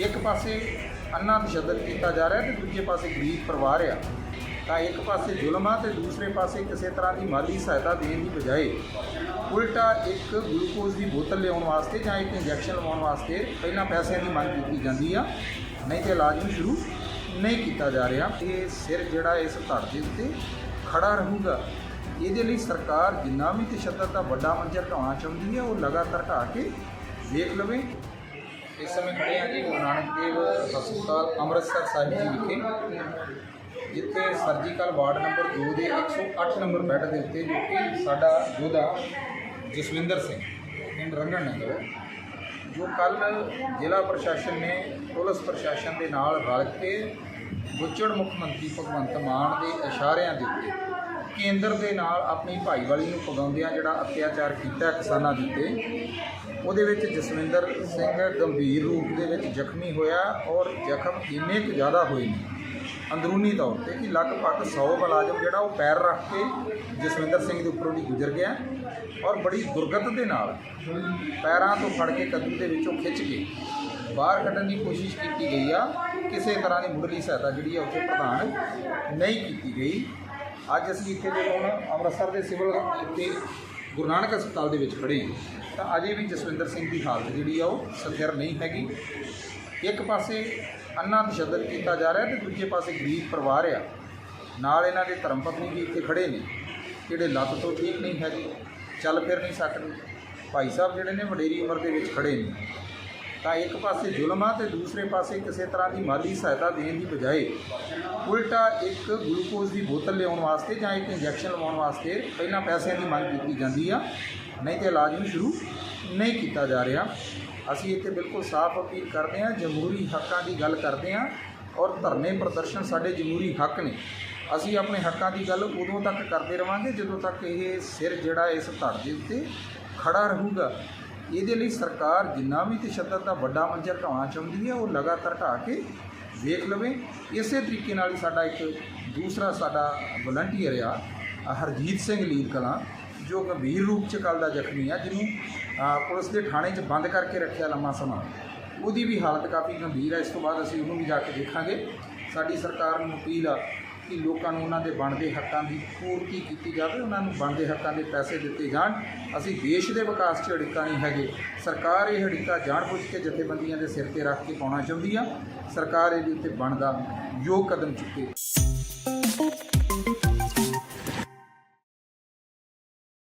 ਇੱਕ ਪਾਸੇ ਅੰਨਾ ਤਸ਼ੱਦਦ ਕੀਤਾ ਜਾ ਰਿਹਾ ਤੇ ਦੂਜੇ ਪਾਸੇ ਗਰੀਬ ਪਰਿਵਾਰ ਆ। ਤਾਂ ਇੱਕ ਪਾਸੇ ਜ਼ੁਲਮ ਆ ਤੇ ਦੂਸਰੇ ਪਾਸੇ ਕਿਸੇ ਤਰ੍ਹਾਂ ਦੀ ਮਾਲੀ ਸਹਾਇਤਾ ਦੇਣ ਦੀ ਬਜਾਏ ਉਲਟਾ ਇੱਕ ਗਲੂਕੋਜ਼ ਦੀ ਬੋਤਲ ਲਿਆਉਣ ਵਾਸਤੇ ਜਾਂ ਇੱਕ ਇੰਜੈਕਸ਼ਨ ਲਵਾਉਣ ਵਾਸਤੇ ਪਹਿਲਾਂ ਪੈਸਿਆਂ ਦੀ ਮੰਗ ਕੀਤੀ ਜਾਂਦੀ ਆ। ਨਹੀਂ ਤੇ ਇਲਾਜ ਨੂੰ ਸ਼ੁਰੂ ਨਹੀਂ ਕੀਤਾ ਜਾ ਰਿਹਾ। ਇਹ ਸਿਰ ਜਿਹੜਾ ਇਸ ਧੜ ਦੇ ਉੱਤੇ ਖੜਾ ਰਹੂਗਾ। ਇਹਦੇ ਲਈ ਸਰਕਾਰ ਜਿੰਨਾ ਵੀ ਤਸ਼ੱਦਦ ਦਾ ਵੱਡਾ ਮੰਜ਼ਰ ਢਾਉਣਾ ਚਾਹੁੰਦੀ ਹੈ ਉਹ ਲਗਾਤਾਰ ਢਾਹ ਕੇ ਦੇਖ ਲਵੇ। ਇਸ ਸਮੇਂ ਖੜੇ ਹਾਂ ਜੀ ਗੁਰੂ ਨਾਨਕ ਦੇਵ ਹਸਪਤਾਲ ਅੰਮ੍ਰਿਤਸਰ ਸਾਹਿਬ ਜੀ ਵਿਖੇ, ਜਿੱਥੇ ਸਰਜੀਕਲ ਵਾਰਡ ਨੰਬਰ 2 ਦੇ 108 ਨੰਬਰ ਬੈੱਡ ਦੇ ਉੱਤੇ ਜੋ ਕਿ ਸਾਡਾ ਯੋਧਾ ਜਸਵਿੰਦਰ ਸਿੰਘ ਪਿੰਡ ਰੰਗਣ ਨਗਰ ਜੋ ਕੱਲ ਜ਼ਿਲ੍ਹਾ ਪ੍ਰਸ਼ਾਸਨ ਨੇ ਪੁਲਿਸ ਪ੍ਰਸ਼ਾਸਨ ਦੇ ਨਾਲ ਰਲ ਕੇ ਗੁੱਜੜ ਮੁੱਖ ਮੰਤਰੀ ਭਗਵੰਤ ਮਾਨ ਦੇ ਇਸ਼ਾਰਿਆਂ ਦੇ ਉੱਤੇ ਕੇਂਦਰ ਦੇ ਨਾਲ ਆਪਣੀ ਭਾਈਵਾਲੀ ਨੂੰ ਪਗਾਉਂਦਿਆਂ ਜਿਹੜਾ ਅਤਿਆਚਾਰ ਕੀਤਾ ਕਿਸਾਨਾਂ ਦੇ ਉੱਤੇ, ਉਹਦੇ ਵਿੱਚ ਜਸਵਿੰਦਰ ਸਿੰਘ ਗੰਭੀਰ ਰੂਪ ਦੇ ਵਿੱਚ ਜ਼ਖਮੀ ਹੋਇਆ ਔਰ ਜ਼ਖਮ ਇੰਨੇ ਕੁ ਜ਼ਿਆਦਾ ਹੋਏ ਨੇ। ਅੰਦਰੂਨੀ ਤੌਰ ਤੇ ਕਿ ਲਗਭਗ 100 ਮੁਲਾਜ਼ਮ ਜਿਹੜਾ ਉਹ ਪੈਰ ਰੱਖ ਕੇ ਜਸਵਿੰਦਰ ਸਿੰਘ ਦੇ ਉੱਪਰੋਂ ਦੀ ਗੁਜ਼ਰ ਗਿਆ ਔਰ ਬੜੀ ਦੁਰਗਤ ਦੇ ਨਾਲ ਪੈਰਾਂ ਤੋਂ ਫੜ ਕੇ ਕਦਮ ਦੇ ਵਿੱਚੋਂ ਖਿੱਚ ਕੇ ਬਾਹਰ ਕੱਢਣ ਦੀ ਕੋਸ਼ਿਸ਼ ਕੀਤੀ ਗਈ ਆ। ਕਿਸੇ ਤਰ੍ਹਾਂ ਦੀ ਮੁੱਢਲੀ ਸਹਾਇਤਾ ਜਿਹੜੀ ਆ ਉੱਥੇ ਪ੍ਰਦਾਨ ਨਹੀਂ ਕੀਤੀ ਗਈ। ਅੱਜ ਅਸੀਂ ਇੱਥੇ ਜਦੋਂ ਹੁਣ ਅੰਮ੍ਰਿਤਸਰ ਦੇ ਸਿਵਲ ਇੱਥੇ ਗੁਰੂ ਨਾਨਕ ਹਸਪਤਾਲ ਦੇ ਵਿੱਚ ਖੜੇ ਹਾਂ। ਤਾਂ ਅਜੇ ਵੀ ਜਸਵਿੰਦਰ ਸਿੰਘ ਦੀ ਹਾਲਤ ਜਿਹੜੀ ਆ ਉਹ ਸਥਿਰ ਨਹੀਂ ਹੈਗੀ। ਇੱਕ ਪਾਸੇ ਅੰਨਾ ਤਸ਼ੱਦਦ ਕੀਤਾ ਜਾ ਰਿਹਾ ਤੇ ਦੂਜੇ ਪਾਸੇ ਗਰੀਬ ਪਰਿਵਾਰ ਆ। ਨਾਲ ਇਹਨਾਂ ਦੇ ਧਰਮ ਪਤਨੀ ਵੀ ਇੱਥੇ ਖੜੇ ਨੇ, ਜਿਹੜੇ ਲੱਤ ਤੋਂ ਠੀਕ ਨਹੀਂ ਹੈਗੇ, ਚੱਲ ਫਿਰ ਨਹੀਂ ਸਕਦੇ। ਭਾਈ ਸਾਹਿਬ ਜਿਹੜੇ ਨੇ, ਵਡੇਰੀ ਉਮਰ ਦੇ ਵਿੱਚ ਖੜੇ ਨੇ। ਤਾਂ ਇੱਕ ਪਾਸੇ ਜ਼ੁਲਮ ਆ ਤੇ ਦੂਸਰੇ ਪਾਸੇ ਕਿਸੇ ਤਰ੍ਹਾਂ ਦੀ ਮਾਲੀ ਸਹਾਇਤਾ ਦੇਣ ਦੀ ਬਜਾਏ ਉਲਟਾ ਇੱਕ ਗਲੂਕੋਜ਼ ਦੀ ਬੋਤਲ ਲਿਆਉਣ ਵਾਸਤੇ ਜਾਂ ਇੱਕ ਇੰਜੈਕਸ਼ਨ ਲਵਾਉਣ ਵਾਸਤੇ ਪਹਿਲਾਂ ਪੈਸਿਆਂ ਦੀ ਮੰਗ ਕੀਤੀ ਜਾਂਦੀ ਆ। ਨਹੀਂ ਤੇ ਇਲਾਜ ਨੂੰ ਸ਼ੁਰੂ ਨਹੀਂ ਕੀਤਾ ਜਾ ਰਿਹਾ। ਅਸੀਂ ਇੱਥੇ ਬਿਲਕੁਲ ਸਾਫ਼ ਅਪੀਲ ਕਰਦੇ ਹਾਂ, ਜਮਹੂਰੀ ਹੱਕਾਂ ਦੀ ਗੱਲ ਕਰਦੇ ਹਾਂ ਔਰ ਧਰਨੇ ਪ੍ਰਦਰਸ਼ਨ ਸਾਡੇ ਜਮਹੂਰੀ ਹੱਕ ਨੇ। ਅਸੀਂ ਆਪਣੇ ਹੱਕਾਂ ਦੀ ਗੱਲ ਉਦੋਂ ਤੱਕ ਕਰਦੇ ਰਵਾਂਗੇ ਜਦੋਂ ਤੱਕ ਇਹ ਸਿਰ ਜਿਹੜਾ ਇਸ ਧੜ ਦੇ ਉੱਤੇ ਖੜਾ ਰਹੂਗਾ। ਇਹਦੇ ਲਈ ਸਰਕਾਰ ਜਿੰਨਾ ਵੀ ਤਸ਼ੱਦਦ ਦਾ ਵੱਡਾ ਮੰਜ਼ਰ ਢਾਉਣਾ ਚਾਹੁੰਦੀ ਹੈ, ਉਹ ਲਗਾਤਾਰ ਢਾਹ ਕੇ ਵੇਖ ਲਵੇ। ਇਸੇ ਤਰੀਕੇ ਨਾਲ ਹੀ ਸਾਡਾ ਇੱਕ ਦੂਸਰਾ ਸਾਡਾ ਵਲੰਟੀਅਰ ਆ ਹਰਜੀਤ ਸਿੰਘ ਲੀਲ ਕਲਾਂ, ਜੋ ਗੰਭੀਰ ਰੂਪ ਚ ਕੱਲ੍ਹ ਦਾ ਜ਼ਖਮੀ ਆ, ਜਿਹਨੂੰ ਪੁਲਿਸ ਦੇ ਥਾਣੇ 'ਚ ਬੰਦ ਕਰਕੇ ਰੱਖਿਆ ਲੰਮਾ ਸਮਾਂ। ਉਹਦੀ ਵੀ ਹਾਲਤ ਕਾਫੀ ਗੰਭੀਰ ਹੈ ਇਸ ਤੋਂ ਬਾਅਦ ਅਸੀਂ ਉਹਨੂੰ ਵੀ ਜਾ ਕੇ ਦੇਖਾਂਗੇ। ਸਾਡੀ ਸਰਕਾਰ ਨੂੰ ਅਪੀਲ ਆ ਕਿ ਲੋਕਾਂ ਨੂੰ ਉਹਨਾਂ ਦੇ ਬਣਦੇ ਹੱਕਾਂ ਦੀ ਪੂਰਤੀ ਕੀਤੀ ਜਾਵੇ, ਉਹਨਾਂ ਨੂੰ ਬਣਦੇ ਹੱਕਾਂ ਦੇ ਪੈਸੇ ਦਿੱਤੇ ਜਾਣ। ਅਸੀਂ ਦੇਸ਼ ਦੇ ਵਿਕਾਸ 'ਚ ਅੜਿੱਕਾ ਨਹੀਂ ਹੈਗੇ। ਸਰਕਾਰ ਇਹ ਅੜਿੱਕਾ ਜਾਣਬੁੱਝ ਕੇ ਜਥੇਬੰਦੀਆਂ ਦੇ ਸਿਰ ਤੇ ਰੱਖ ਕੇ ਪਾਉਣਾ ਚਾਹੁੰਦੀ ਆ। ਸਰਕਾਰ ਇਹਦੇ ਉੱਤੇ ਬਣਦਾ ਯੋਗ ਕਦਮ ਚੁੱਕੇ।